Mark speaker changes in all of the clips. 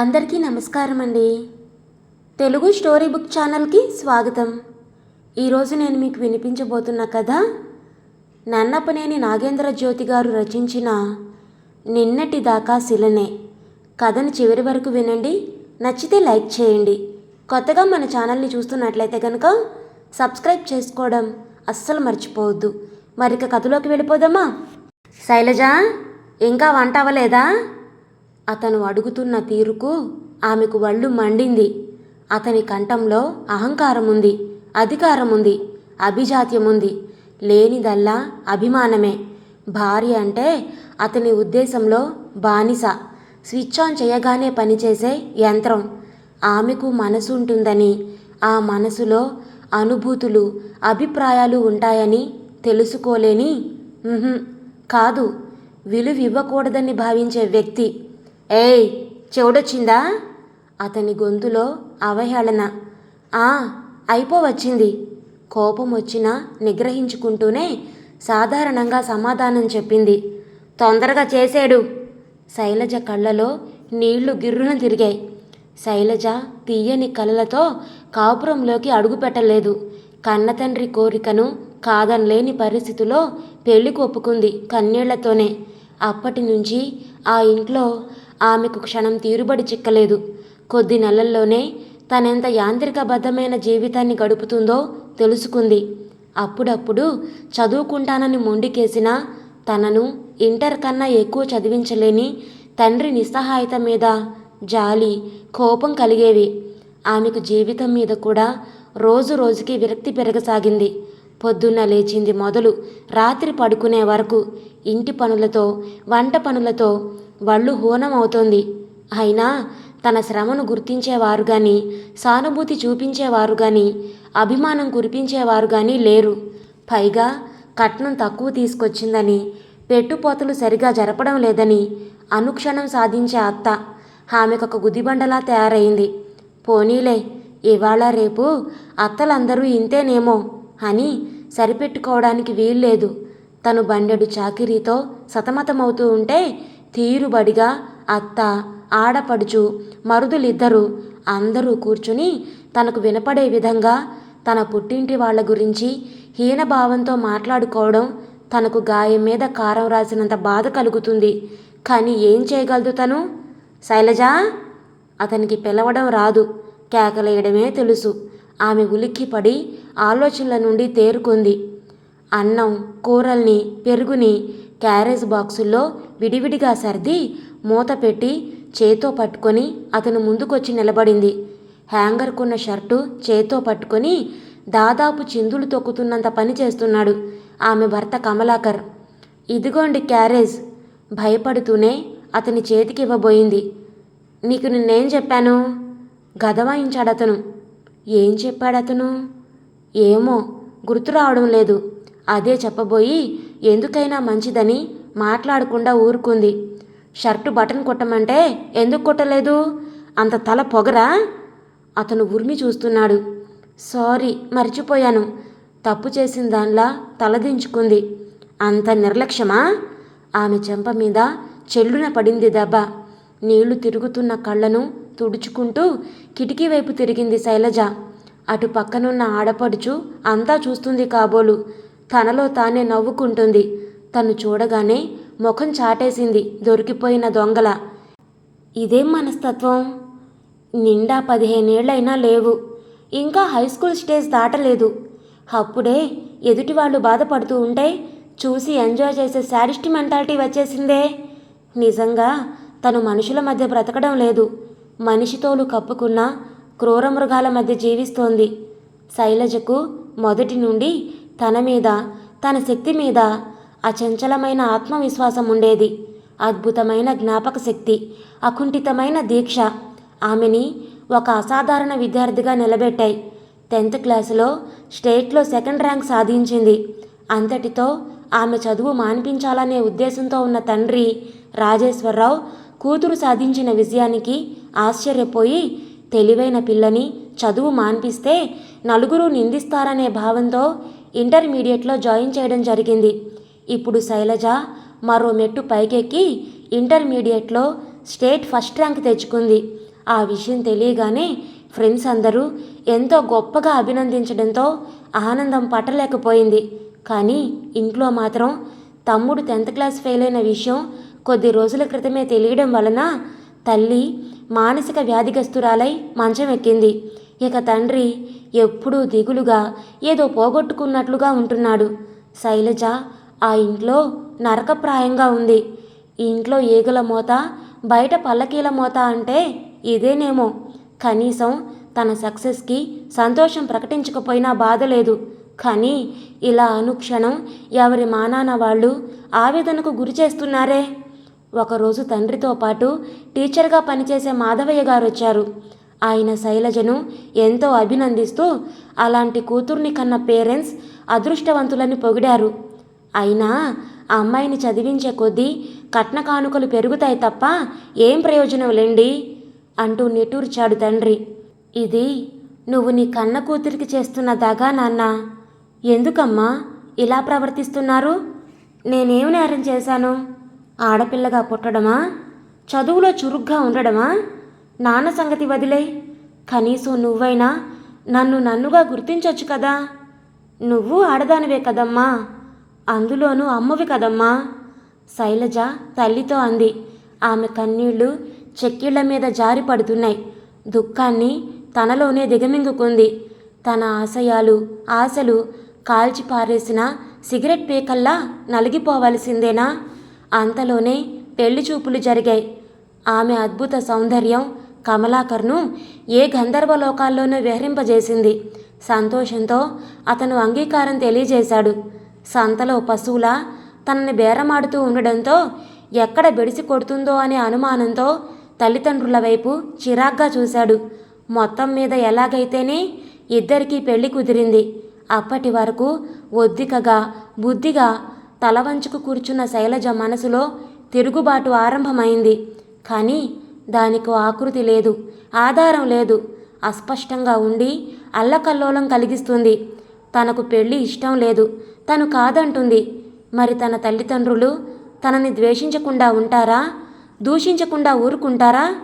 Speaker 1: అందరికీ నమస్కారం అండి తెలుగు స్టోరీ బుక్ ఛానల్కి స్వాగతం. ఈరోజు నేను మీకు వినిపించబోతున్న కథ నన్నపనేని నాగేంద్ర జ్యోతి గారు రచించిన నిన్నటి దాకా శిలనే. కథను చివరి వరకు వినండి నచ్చితే లైక్ చేయండి. కొత్తగా మన ఛానల్ని చూస్తున్నట్లయితే కనుక సబ్స్క్రైబ్ చేసుకోవడం అస్సలు మర్చిపోవద్దు. మరిక కథలోకి వెళ్ళిపోదామా? శైలజ ఇంకా వంట అవ్వలేదా? అతను అడుగుతున్న తీరుకు ఆమెకు వళ్ళు మండింది. అతని కంఠంలో అహంకారం ఉంది అధికారం ఉంది అభిజాత్యం ఉంది లేనిదల్లా అభిమానమే. భార్య అంటే అతని ఉద్దేశంలో బానిస. స్విచ్ ఆన్ చేయగానే పనిచేసే యంత్రం. ఆమెకు మనసు ఉంటుందని ఆ మనసులో అనుభూతులు అభిప్రాయాలు ఉంటాయని తెలుసుకోలేని కాదు. విలువివ్వకూడదని భావించే వ్యక్తి. ఏయ్ చెవుడొచ్చిందా? అతని గొంతులో అవహేళన. ఆ అయిపోవచ్చింది. కోపం వచ్చినా నిగ్రహించుకుంటూనే సాధారణంగా సమాధానం చెప్పింది. తొందరగా చేసేడు. శైలజ కళ్ళలో నీళ్ళు గిర్రున తిరిగాయి. శైలజ తీయని కళ్ళతో కాపురంలోకి అడుగుపెట్టలేదు. కన్నతండ్రి కోరికను కాదనలేని పరిస్థితిలో పెళ్ళికి ఒప్పుకుంది కన్నీళ్ళతోనే. అప్పటి నుంచి ఆ ఇంట్లో ఆమెకు క్షణం తీరుబడి చిక్కలేదు. కొద్ది నెలల్లోనే తనెంత యాంత్రికబద్ధమైన జీవితాన్ని గడుపుతుందో తెలుసుకుంది. అప్పుడప్పుడు చదువుకుంటానని మొండికేసిన తనను ఇంటర్ కన్నా ఎక్కువ చదివించలేని తండ్రి నిస్సహాయత మీద జాలి కోపం కలిగేవి. ఆమెకు జీవితం మీద కూడా రోజు రోజుకి విరక్తి పెరగసాగింది. పొద్దున్న లేచింది మొదలు రాత్రి పడుకునే వరకు ఇంటి పనులతో వంట పనులతో వళ్ళు హోనం అవుతోంది అయినా తన శ్రమను గుర్తించేవారు కానీ సానుభూతి చూపించేవారు కానీ అభిమానం కురిపించేవారు కానీ లేరు. పైగా కట్నం తక్కువ తీసుకొచ్చిందని పెట్టుపోతలు సరిగా జరపడం లేదని అనుక్షణం సాధించే అత్త ఆమెకొక గుదిబండలా తయారైంది. పోనీలే ఇవాళ రేపు అత్తలందరూ ఇంతేనేమో అని సరిపెట్టుకోవడానికి వీల్లేదు. తను బండెడు చాకిరీతో సతమతమవుతూ ఉంటే తీరుబడిగా అత్త ఆడపడుచు మరుదులిద్దరూ అందరూ కూర్చుని తనకు వినపడే విధంగా తన పుట్టింటి వాళ్ళ గురించి హీనభావంతో మాట్లాడుకోవడం తనకు గాయం మీద కారం రాసినంత బాధ కలుగుతుంది. కానీ ఏం చేయగలదు తను? శైలజ! అతనికి పిలవడం రాదు. కేకలేయడమే తెలుసు. ఆమె ఉలిక్కిపడి ఆలోచనల నుండి తేరుకుంది. అన్నం కూరల్ని పెరుగుని క్యారేజ్ బాక్సుల్లో విడివిడిగా సర్ది మూత పెట్టి చేతో పట్టుకొని అతను ముందుకొచ్చి నిలబడింది. హ్యాంగర్కున్న షర్టు చేతో పట్టుకొని దాదాపు చిందులు తొక్కుతున్నంత పని చేస్తున్నాడు ఆమె భర్త కమలాకర్. ఇదిగోండి క్యారేజ్ భయపడుతూనే అతని చేతికి ఇవ్వబోయింది. నీకు నిన్నేం చెప్పాను? గదవాయించాడు అతను ఏం చెప్పాడతను? ఏమో గుర్తు రావడం లేదు. అదే చెప్పబోయి ఎందుకైనా మంచిదని మాట్లాడకుండా ఊరుకుంది. షర్టు బటన్ కొట్టమంటే ఎందుకు కొట్టలేదు? అంత తల పొగరా? అతను ఉరిమి చూస్తున్నాడు. సారీ మర్చిపోయాను. తప్పు చేసిన దానిలా తలదించుకుంది. అంత నిర్లక్ష్యమా? ఆమె చెంప మీద చెల్లున పడింది దెబ్బ. నీళ్ళు తిరుగుతున్న కళ్ళను తుడుచుకుంటూ కిటికీ వైపు తిరిగింది శైలజ. అటు పక్కనున్న ఆడపడుచు అంతా చూస్తుంది కాబోలు. తనలో తానే నవ్వుకుంటుంది. తను చూడగానే ముఖం చాటేసింది. దొరికిపోయిన దొంగల. ఇదేం మనస్తత్వం? నిండా పదిహేనేళ్ళైనా లేవు. ఇంకా హై స్కూల్ స్టేజ్ దాటలేదు. అప్పుడే ఎదుటి వాళ్ళు బాధపడుతూ ఉంటే చూసి ఎంజాయ్ చేసే శారిస్ట్ మెంటాలిటీ వచ్చేసిందే. నిజంగా తను మనుషుల మధ్య బ్రతకడం లేదు. మనిషితోలు కప్పుకున్న క్రూర మృగాల మధ్య జీవిస్తోంది. శైలజకు మొదటి నుండి తన మీద తన శక్తి మీద అచంచలమైన ఆత్మవిశ్వాసం ఉండేది. అద్భుతమైన జ్ఞాపక శక్తి అకుంఠితమైన దీక్ష ఆమెని ఒక అసాధారణ విద్యార్థిగా నిలబెట్టాయి. టెన్త్ క్లాసులో స్టేట్లో సెకండ్ ర్యాంక్ సాధించింది. అంతటితో ఆమె చదువు మాన్పించాలనే ఉద్దేశంతో ఉన్న తండ్రి రాజేశ్వరరావు కూతురు సాధించిన విజయానికి ఆశ్చర్యపోయి తెలివైన పిల్లని చదువు మాన్పిస్తే నలుగురు నిందిస్తారనే భావంతో ఇంటర్మీడియట్లో జాయిన్ చేయడం జరిగింది. ఇప్పుడు శైలజ మరో మెట్టు పైకెక్కి ఇంటర్మీడియట్లో స్టేట్ ఫస్ట్ ర్యాంక్ తెచ్చుకుంది. ఆ విషయం తెలియగానే ఫ్రెండ్స్ అందరూ ఎంతో గొప్పగా అభినందించడంతో ఆనందం పట్టలేకపోయింది. కానీ ఇంట్లో మాత్రం తమ్ముడు టెన్త్ క్లాస్ ఫెయిల్ అయిన విషయం కొద్ది రోజుల క్రితమే తెలియడం వలన తల్లి మానసిక వ్యాధిగస్తురాలై మంచం ఎక్కింది ఇక తండ్రి ఎప్పుడూ దిగులుగా ఏదో పోగొట్టుకున్నట్లుగా ఉంటున్నాడు. శైలజ ఆ ఇంట్లో నరకప్రాయంగా ఉంది. ఈ ఇంట్లో ఈగల మోత బయట పల్లకీల మోత అంటే ఇదేనేమో. కనీసం తన సక్సెస్కి సంతోషం ప్రకటించకపోయినా బాధ లేదు. కానీ ఇలా అనుక్షణం ఎవరి మానాన వాళ్ళు ఆవేదనకు గురి చేస్తున్నారే? ఒకరోజు తండ్రితో పాటు టీచర్గా పనిచేసే మాధవయ్య గారు వచ్చారు ఆయన శైలజను ఎంతో అభినందిస్తూ అలాంటి కూతుర్ని కన్న పేరెంట్స్ అదృష్టవంతులని పొగిడారు. అయినా ఆ అమ్మాయిని చదివించే కొద్దీ కట్న కానుకలు పెరుగుతాయి తప్ప ఏం ప్రయోజనం లేండి అంటూ నిట్టూర్చాడు తండ్రి. ఇది నువ్వు నీ కన్న కూతురికి చేస్తున్న దగా నాన్న. ఎందుకమ్మా ఇలా ప్రవర్తిస్తున్నారు? నేనేం నేరం చేశాను? ఆడపిల్లగా పుట్టడమా? చదువులో చురుగ్గా ఉండడమా? నాన్న సంగతి వదిలే కనీసం నువ్వైనా నన్ను నన్నుగా గుర్తించొచ్చు కదా. నువ్వు ఆడదానివే కదమ్మా. అందులోనూ అమ్మవి కదమ్మా. శైలజ తల్లితో అంది. ఆమె కన్నీళ్ళు చెక్కిళ్ళ మీద జారి పడుతున్నాయి. దుఃఖాన్ని తనలోనే దిగమింగుకుంది. తన ఆశయాలు ఆశలు కాల్చి పారేసిన సిగరెట్ పీకల్లా నలిగిపోవలసిందేనా? అంతలోనే పెళ్ళి చూపులు జరిగాయి. ఆమె అద్భుత సౌందర్యం కమలాకర్ను ఏ గంధర్వ లోకాల్లోనూ విహరింపజేసింది. సంతోషంతో అతను అంగీకారం తెలియజేశాడు. సంతలో పశువుల తనని బేరమాడుతూ ఉండడంతో ఎక్కడ బెడిసి కొడుతుందో అనే అనుమానంతో తల్లిదండ్రుల వైపు చిరాగ్గా చూశాడు. మొత్తం మీద ఎలాగైతేనే ఇద్దరికీ పెళ్ళి కుదిరింది. అప్పటి వరకు ఒద్దికగా బుద్ధిగా తల వంచుకు కూర్చున్న శైలజ మనసులో తిరుగుబాటు ఆరంభమైంది. కానీ దానికో ఆకృతి లేదు ఆధారం లేదు. అస్పష్టంగా ఉండి అల్లకల్లోలం కలిగిస్తుంది. తనకు పెళ్ళి ఇష్టం లేదు తను కాదంటుంది. మరి తన తల్లిదండ్రులు తనని ద్వేషించకుండా ఉంటారా? దూషించకుండా ఊరుకుంటారా?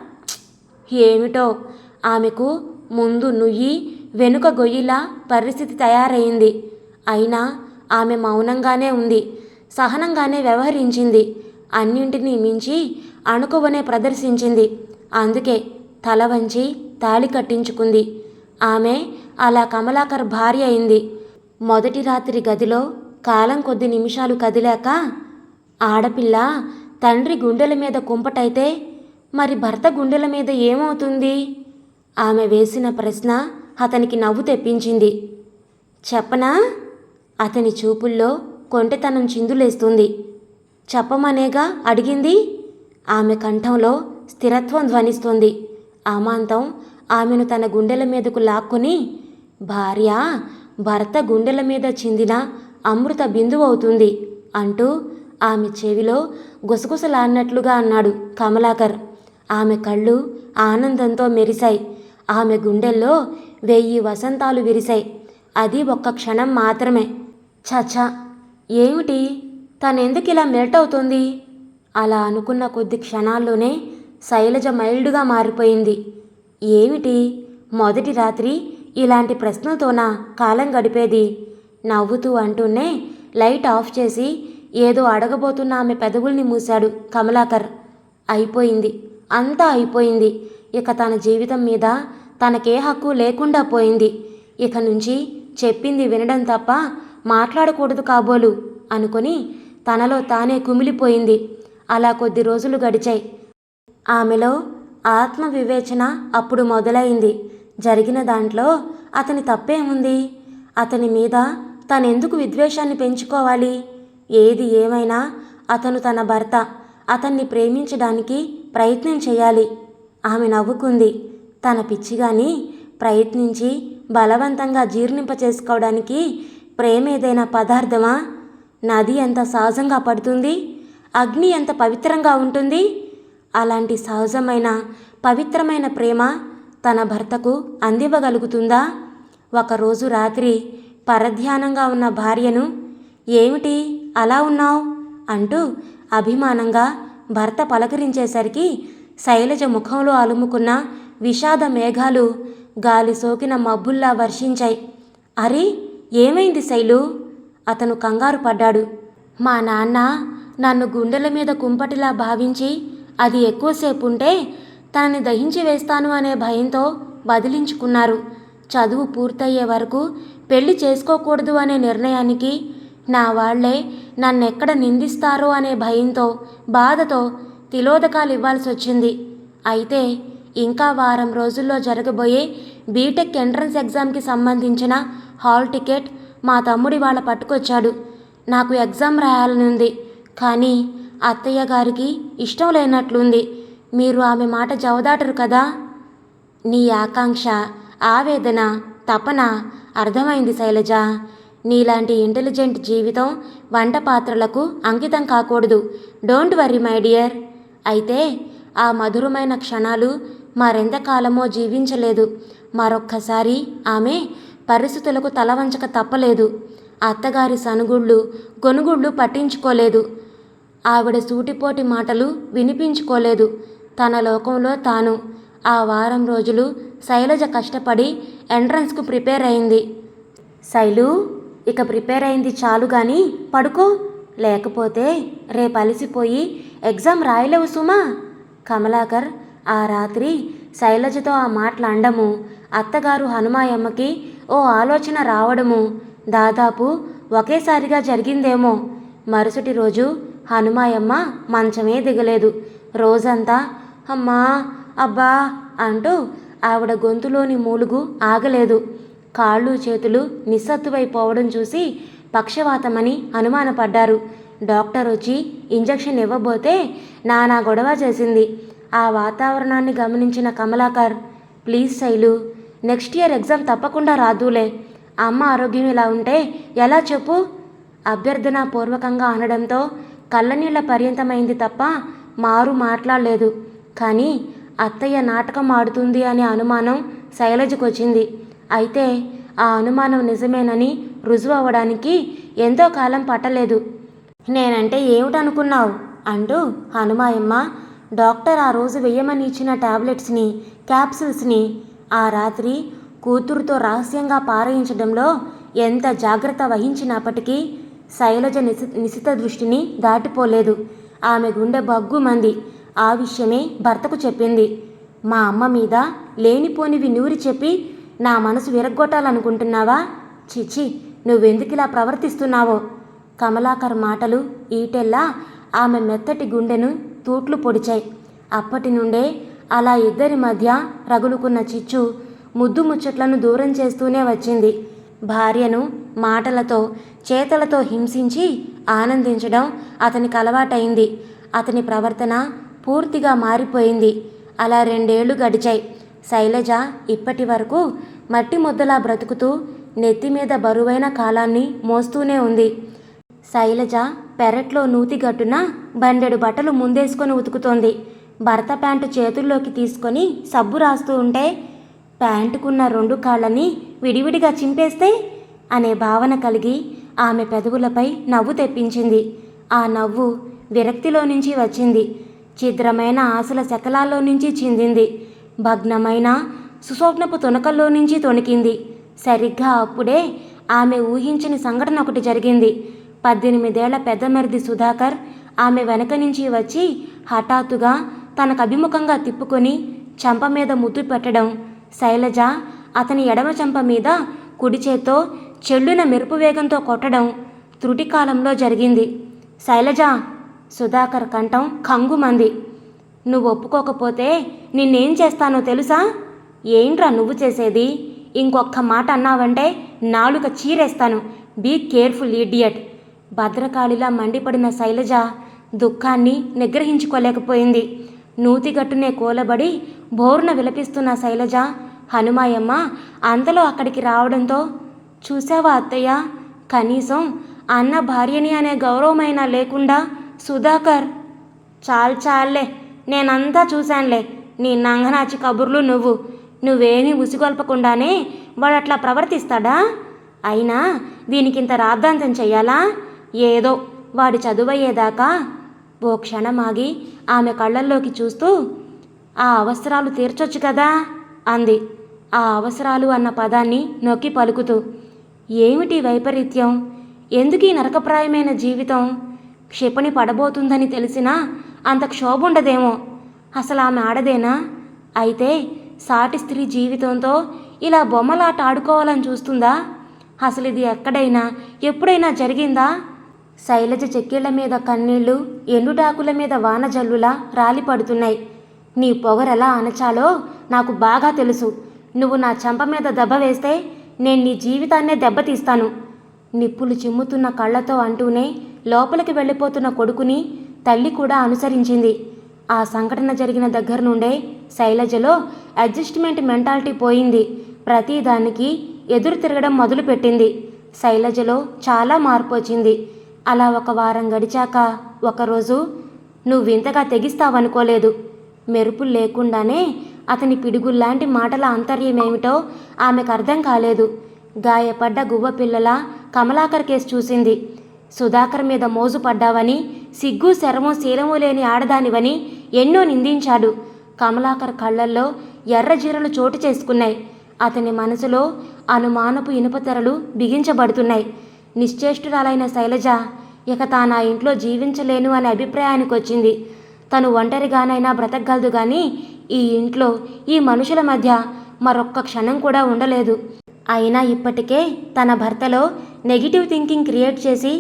Speaker 1: ఏమిటో? ఆమెకు ముందు నుయ్యి వెనుక గొయ్యిలా పరిస్థితి తయారైంది. అయినా ఆమె మౌనంగానే ఉంది సహనంగానే వ్యవహరించింది. అన్నింటినీ మించి అణుకువనే ప్రదర్శించింది. అందుకే తల వంచి తాళి కట్టించుకుంది. ఆమె అలా కమలాకర్ భార్య అయింది. మొదటి రాత్రి గదిలో కాలం కొద్ది నిమిషాలు కదిలాక ఆడపిల్ల తండ్రి గుండెల మీద కుంపటైతే మరి భర్త గుండెల మీద ఏమవుతుంది? ఆమె వేసిన ప్రశ్న అతనికి నవ్వు తెప్పించింది. చెప్పనా? అతని చూపుల్లో కొంటెతనం చిందులేస్తుంది. చెప్పమనేగా అడిగింది? ఆమె కంఠంలో స్థిరత్వం ధ్వనిస్తుంది. అమాంతం ఆమెను తన గుండెల మీదకు లాక్కుని భార్య భర్త గుండెల మీద చిందిన అమృత బిందువు అవుతుంది అంటూ ఆమె చెవిలో గుసగుసలాడినట్లుగా అన్నాడు కమలాకర్. ఆమె కళ్ళు ఆనందంతో మెరిశాయి. ఆమె గుండెల్లో వెయ్యి వసంతాలు విరిశాయి. అది ఒక్క క్షణం మాత్రమే. చచా ఏమిటి? తనెందుకు ఇలా మెల్ట్ అవుతుంది? అలా అనుకున్న కొద్ది క్షణాల్లోనే శైలజ మైల్డ్గా మారిపోయింది. ఏమిటి? మొదటి రాత్రి ఇలాంటి ప్రశ్నతోనా కాలం గడిపేది? నవ్వుతూ అంటూనే లైట్ ఆఫ్ చేసి ఏదో అడగబోతున్న ఆమె పెదవుల్ని మూశాడు కమలాకర్. అయిపోయింది. అంతా అయిపోయింది. ఇక తన జీవితం మీద తనకే హక్కు లేకుండా పోయింది. ఇక నుంచి చెప్పింది వినడం తప్ప మాట్లాడకూడదు కాబోలు అనుకొని తనలో తానే కుమిలిపోయింది. అలా కొద్ది రోజులు గడిచాయి. ఆమెలో ఆత్మ వివేచన అప్పుడు మొదలైంది. జరిగిన దాంట్లో అతని తప్పేముంది? అతని మీద తనెందుకు విద్వేషాన్ని పెంచుకోవాలి? ఏది ఏమైనా అతను తన భర్త అతన్ని ప్రేమించడానికి ప్రయత్నం చేయాలి. ఆమె నవ్వుకుంది. తన పిచ్చిగాని ప్రయత్నించి బలవంతంగా జీర్ణింప చేసుకోవడానికి ప్రేమ ఏదైనా పదార్థమా? నది ఎంత సహజంగా పడుతుంది? అగ్ని ఎంత పవిత్రంగా ఉంటుంది? అలాంటి సహజమైన పవిత్రమైన ప్రేమ తన భర్తకు అందివ్వగలుగుతుందా? ఒకరోజు రాత్రి పరధ్యానంగా ఉన్న భార్యను ఏమిటి? అలా ఉన్నావు? అంటూ అభిమానంగా భర్త పలకరించేసరికి శైలజ ముఖంలో అలుముకున్న విషాద మేఘాలు గాలి సోకిన మబ్బుల్లా వర్షించాయి. అరే ఏమైంది శైలు? అతను కంగారు పడ్డాడు. మా నాన్న నన్ను గుండెల మీద కుంపటిలా భావించి అది ఎక్కువసేపు ఉంటే తనని దహించి వేస్తాను అనే భయంతో బదిలించుకున్నారు చదువు పూర్తయ్యే వరకు పెళ్ళి చేసుకోకూడదు అనే నిర్ణయానికి నా వాళ్ళే నన్నెక్కడ నిందిస్తారో అనే భయంతో బాధతో తిలోదకాలు ఇవ్వాల్సి వచ్చింది అయితే ఇంకా వారం రోజుల్లో జరగబోయే బీటెక్ ఎంట్రన్స్ ఎగ్జామ్కి సంబంధించిన హాల్ టికెట్ మా తమ్ముడి వాళ్ళ పట్టుకొచ్చాడు. నాకు ఎగ్జామ్ రాయాలని ఉంది కానీ అత్తయ్య గారికి ఇష్టం లేనట్లుంది. మీరు ఆమె మాట జవదాటరు కదా? నీ ఆకాంక్ష ఆవేదన తపన అర్థమైంది శైలజ. నీలాంటి ఇంటెలిజెంట్ జీవితం వంట పాత్రలకు అంకితం కాకూడదు. Don't worry my dear. అయితే ఆ మధురమైన క్షణాలు మరెంతకాలమో జీవించలేదు. మరొక్కసారి ఆమె పరిస్థితులకు తలవంచక తప్పలేదు. అత్తగారి సనుగుళ్ళు గొనుగుళ్ళు పట్టించుకోలేదు. ఆవిడ సూటిపోటి మాటలు వినిపించుకోలేదు. తన లోకంలో తాను. ఆ వారం రోజులు శైలజ కష్టపడి ఎంట్రన్స్కు ప్రిపేర్ అయింది. శైలు ఇక ప్రిపేర్ అయింది చాలు కానీ పడుకో. లేకపోతే రేపు అలసిపోయి ఎగ్జామ్ రాయలేవు సుమా. కమలాకర్ ఆ రాత్రి శైలజతో ఆ మాటలు అండము అత్తగారు హనుమాయమ్మకి ఓ ఆలోచన రావడము దాదాపు ఒకేసారిగా జరిగిందేమో. మరుసటి రోజు హనుమాయమ్మ మంచమే దిగలేదు. రోజంతా అమ్మా అబ్బా అంటూ ఆవిడ గొంతులోని మూలుగు ఆగలేదు. కాళ్ళు చేతులు నిస్సత్తువైపోవడం చూసి పక్షవాతమని అనుమానపడ్డారు. డాక్టర్ వచ్చి ఇంజెక్షన్ ఇవ్వబోతే నానా గొడవ చేసింది. ఆ వాతావరణాన్ని గమనించిన Kamalakar please Sailu next year exam తప్పకుండా రాదులే. అమ్మ ఆరోగ్యం ఇలా ఉంటే ఎలా చెప్పు? అభ్యర్థన పూర్వకంగా అనడంతో కళ్ళనీళ్ళ పర్యంతమైంది తప్ప మారు మాట్లాడలేదు. కానీ అత్తయ్య నాటకం ఆడుతుంది అనే అనుమానం శైలజకు వచ్చింది అయితే ఆ అనుమానం నిజమేనని రుజువు అవ్వడానికి ఎంతో కాలం పట్టలేదు. నేనంటే ఏమిటనుకున్నావు? అంటూ హనుమాయమ్మ డాక్టర్ ఆ రోజు వెయ్యమని ఇచ్చిన టాబ్లెట్స్ని క్యాప్సిల్స్ని ఆ రాత్రి కూతురుతో రహస్యంగా పారయించడంలో ఎంత జాగ్రత్త వహించినప్పటికీ శైలజ నిశి నిశిత దృష్టిని దాటిపోలేదు. ఆమె గుండె బగ్గుమంది ఆ విషయమే భర్తకు చెప్పింది. మా అమ్మ మీద లేనిపోనివి నూరి చెప్పి నా మనసు విరగ్గొట్టాలనుకుంటున్నావా? చిచి నువ్వెందుకు ఇలా ప్రవర్తిస్తున్నావో? కమలాకర్ మాటలు ఈటెల్లా ఆమె మెత్తటి గుండెను తూట్లు పొడిచాయి. అప్పటి నుండే అలా ఇద్దరి మధ్య రగులుకున్న చిచ్చు ముద్దు ముచ్చట్లను దూరం చేస్తూనే వచ్చింది. భార్యను మాటలతో చేతలతో హింసించి ఆనందించడం అతనికి అలవాటైంది. అతని ప్రవర్తన పూర్తిగా మారిపోయింది. అలా రెండేళ్ళు గడిచాయి. శైలజ ఇప్పటి వరకు మట్టి ముద్దలా బ్రతుకుతూ నెత్తి మీద బరువైన కాలాన్ని మోస్తూనే ఉంది. శైలజ పెరట్లో నూతిగట్టున బండెడు బట్టలు ముందేసుకొని ఉతుకుతోంది. భర్త ప్యాంటు చేతుల్లోకి తీసుకొని సబ్బు రాస్తూ ఉంటే ప్యాంటుకున్న రెండు కాళ్ళని విడివిడిగా చింపేస్తే అనే భావన కలిగి ఆమె పెదవులపై నవ్వు తెప్పించింది. ఆ నవ్వు విరక్తిలో నుంచి వచ్చింది. ఛిద్రమైన ఆశల శకలాల్లో నుంచి చిందింది. భగ్నమైన సుస్వప్నపు తునకల్లో నుంచి తొణికింది. సరిగ్గా అప్పుడే ఆమె ఊహించని సంఘటన ఒకటి జరిగింది. పద్దెనిమిదేళ్ళ పెద్దమరిది సుధాకర్ ఆమె వెనక నుంచి వచ్చి హఠాత్తుగా తనకు అభిముఖంగా తిప్పుకొని చంప మీద ముద్దు పెట్టడం. శైలజ అతని ఎడమ చెంప మీద కుడి చేత్తో చెల్లున మెరుపు వేగంతో కొట్టడం త్రుటి కాలంలో జరిగింది. శైలజ సుధాకర్ కంఠం కంగుమంది. నువ్వు ఒప్పుకోకపోతే నిన్నేం చేస్తానో తెలుసా? ఏంట్రా నువ్వు చేసేది? ఇంకొక్క మాట అన్నావంటే నాలుక చీరేస్తాను. బీ కేర్ఫుల్ ఈడియట్ భద్రకాళిలా మండిపడిన శైలజ దుఃఖాన్ని నిగ్రహించుకోలేకపోయింది. నూతిగట్టునే కూలబడి బోరున విలపిస్తున్న శైలజ హనుమాయమ్మ అంతలో అక్కడికి రావడంతో చూసావా అత్తయ్య కనీసం అన్న భార్యని అనే గౌరవమైనా లేకుండా సుధాకర్ చాలు చాలే నేనంతా చూశానులే నీ నంగనాచి కబుర్లు నువ్వు నువ్వేమీ ఉసిగొల్పకుండానే వాడు అట్లా ప్రవర్తిస్తాడా? అయినా దీనికింత రాద్ధాంతం చెయ్యాలా? ఏదో వాడి చదువయ్యేదాకా. ఓ క్షణం ఆగి ఆమె కళ్ళల్లోకి చూస్తూ ఆ అవసరాలు తీర్చొచ్చు కదా అంది. ఆ అవసరాలు అన్న పదాన్ని నొక్కి పలుకుతూ ఏమిటి వైపరీత్యం? ఎందుకీ నరకప్రాయమైన జీవితం? క్షిపణి పడబోతుందని తెలిసినా అంత క్షోభుండదేమో. అసలు ఆమె ఆడదేనా? అయితే సాటి స్త్రీ జీవితంతో ఇలా బొమ్మలాట ఆడుకోవాలని చూస్తుందా? అసలు ఇది ఎక్కడైనా ఎప్పుడైనా జరిగిందా? శైలజ చెక్కిళ్ళ మీద కన్నీళ్ళు ఎండుటాకుల మీద వానజల్లులా రాలిపడుతున్నాయి. నీ పొగరెలా అణచాలో నాకు బాగా తెలుసు. నువ్వు నా చెంప మీద దెబ్బ వేస్తే నేను నీ జీవితాన్నే దెబ్బతీస్తాను. నిప్పులు చిమ్ముతున్న కళ్ళతో అంటూనే లోపలికి వెళ్ళిపోతున్న కొడుకుని తల్లి కూడా అనుసరించింది. ఆ సంఘటన జరిగిన దగ్గర నుండే శైలజలో అడ్జస్ట్మెంట్ మెంటాలిటీ పోయింది. ప్రతిదానికి ఎదురు తిరగడం మొదలుపెట్టింది. శైలజలో చాలా మార్పు వచ్చింది. అలా ఒక వారం గడిచాక ఒకరోజు నువ్వు ఇంతగా తెగిస్తావనుకోలేదు. మెరుపులు లేకుండానే అతని పిడుగుల్లాంటి మాటల అంతర్యమేమిటో ఆమెకు అర్థం కాలేదు. గాయపడ్డ గువ్వ పిల్లల కమలాకర్ కేసు చూసింది. సుధాకర్ మీద మోజు పడ్డావని సిగ్గు శరము శీలము లేని ఆడదానివని ఎన్నో నిందించాడు. కమలాకర్ కళ్ళల్లో ఎర్రజీరలు చోటు చేసుకున్నాయి. అతని మనసులో అనుమానపు ఇనుపతెరలు బిగించబడుతున్నాయి. నిశ్చేష్టురాలైన శైలజ ఇక తాను ఆ ఇంట్లో జీవించలేను అనే అభిప్రాయానికి వచ్చింది తను ఒంటరిగానైనా బ్రతకగలదు కానీ ఈ ఇంట్లో ఈ మనుషుల మధ్య మరొక్క క్షణం కూడా ఉండలేదు. అయినా ఇప్పటికే తన భర్తలో నెగిటివ్ థింకింగ్ క్రియేట్ చేసి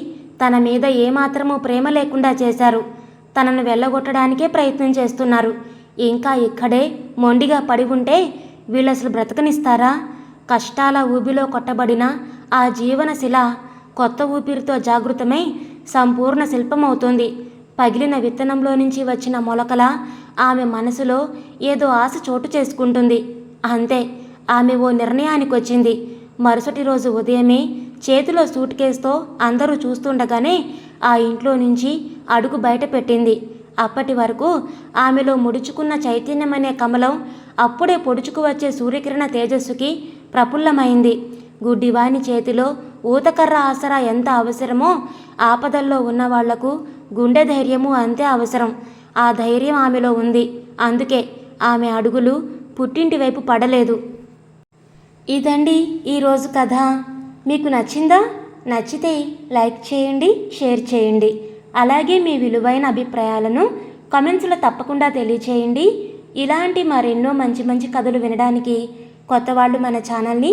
Speaker 1: తన మీద ఏమాత్రమూ ప్రేమ లేకుండా చేశారు. తనను వెళ్ళగొట్టడానికే ప్రయత్నం చేస్తున్నారు. ఇంకా ఇక్కడే మొండిగా పడి ఉంటే వీళ్ళు అసలు బ్రతకనిస్తారా? కష్టాల ఊబిలో కొట్టబడిన ఆ జీవనశిల కొత్త ఊపిరితో జాగృతమై సంపూర్ణ శిల్పమవుతుంది. పగిలిన విత్తనంలో నుంచి వచ్చిన మొలకల ఆమె మనసులో ఏదో ఆశ చోటు చేసుకుంటుంది. అంతే ఆమె ఓ నిర్ణయానికి వచ్చింది మరుసటి రోజు ఉదయమే చేతిలో సూట్ కేసుతో అందరూ చూస్తుండగానే ఆ ఇంట్లో నుంచి అడుగు బయట పెట్టింది అప్పటి వరకు ఆమెలో ముడుచుకున్న చైతన్యమనే కమలం అప్పుడే పొడుచుకు వచ్చే సూర్యకిరణ తేజస్సుకి ప్రఫుల్లమైంది. గుడ్డివాని చేతిలో ఊతకర్ర ఆసరా ఎంత అవసరమో ఆపదల్లో ఉన్న వాళ్ళకు గుండె ధైర్యము అంతే అవసరం. ఆ ధైర్యం ఆమెలో ఉంది. అందుకే ఆమె అడుగులు పుట్టింటి వైపు పడలేదు. ఇదండి ఈరోజు కథ. మీకు నచ్చిందా? నచ్చితే లైక్ చేయండి షేర్ చేయండి. అలాగే మీ విలువైన అభిప్రాయాలను కమెంట్స్లో తప్పకుండా తెలియచేయండి. ఇలాంటి మరెన్నో మంచి మంచి కథలు వినడానికి కొత్త వాళ్ళు మన ఛానల్ని